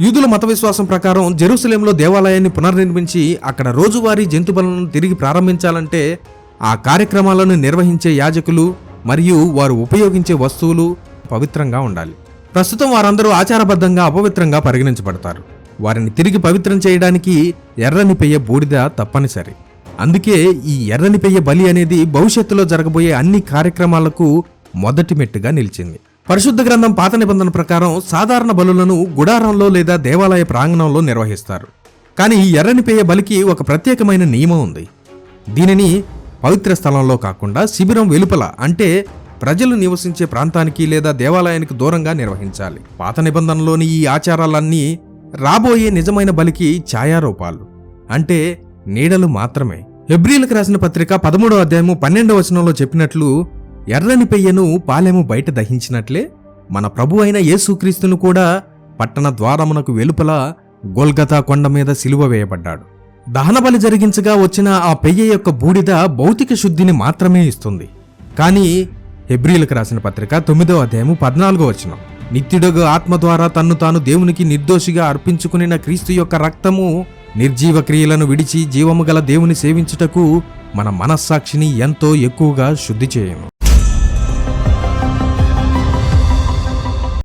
యూదుల మత విశ్వాసం ప్రకారం జెరూసలేంలో దేవాలయాన్ని పునర్నిర్మించి అక్కడ రోజువారీ జంతుబలను తిరిగి ప్రారంభించాలంటే ఆ కార్యక్రమాలను నిర్వహించే యాజకులు మరియు వారు ఉపయోగించే వస్తువులు పవిత్రంగా ఉండాలి. ప్రస్తుతం వారందరూ ఆచారబద్ధంగా అపవిత్రంగా పరిగణించబడతారు. వారిని తిరిగి పవిత్రం చేయడానికి ఎర్రని పెయ్య బూడిద తప్పనిసరి. అందుకే ఈ ఎర్రని పెయ్య బలి అనేది భవిష్యత్తులో జరగబోయే అన్ని కార్యక్రమాలకు మొదటి మెట్టుగా నిలిచింది. పరిశుద్ధ గ్రంథం పాత నిబంధన ప్రకారం సాధారణ బలులను గుడారంలో లేదా దేవాలయ ప్రాంగణంలో నిర్వహిస్తారు. కానీ ఈ ఎర్రని పేయ బలికి ఒక ప్రత్యేకమైన నియమం ఉంది. దీనిని పవిత్ర స్థలంలో కాకుండా శిబిరం వెలుపల అంటే ప్రజలు నివసించే ప్రాంతానికి లేదా దేవాలయానికి దూరంగా నిర్వహించాలి. పాత నిబంధనలోని ఈ ఆచారాలన్నీ రాబోయే నిజమైన బలికి ఛాయారూపాలు. అంటే నీడలు మాత్రమే. హెబ్రిలకు రాసిన పత్రిక పదమూడవ అధ్యాయము పన్నెండవ వచనంలో చెప్పినట్లు ఎర్రని పెయ్యను పాలెము బయట దహించినట్లే మన ప్రభు అయిన యేసుక్రీస్తును కూడా పట్టణ ద్వారమునకు వెలుపల గోల్గతా కొండ మీద సిలువ వేయబడ్డాడు. దహనబలి జరిగించగా వచ్చిన ఆ పెయ్య యొక్క బూడిద భౌతిక శుద్ధిని మాత్రమే ఇస్తుంది. కానీ హెబ్రిలకు రాసిన పత్రిక తొమ్మిదో అధ్యాయము పద్నాలుగో వచనం. నిత్యుడుగు ఆత్మ ద్వారా తన్ను తాను దేవునికి నిర్దోషిగా అర్పించుకునిన క్రీస్తు యొక్క రక్తము నిర్జీవ క్రియలను విడిచి జీవము గల దేవుని సేవించుటకు మన మనస్సాక్షిని ఎంతో ఎక్కువగా శుద్ధి చేయను.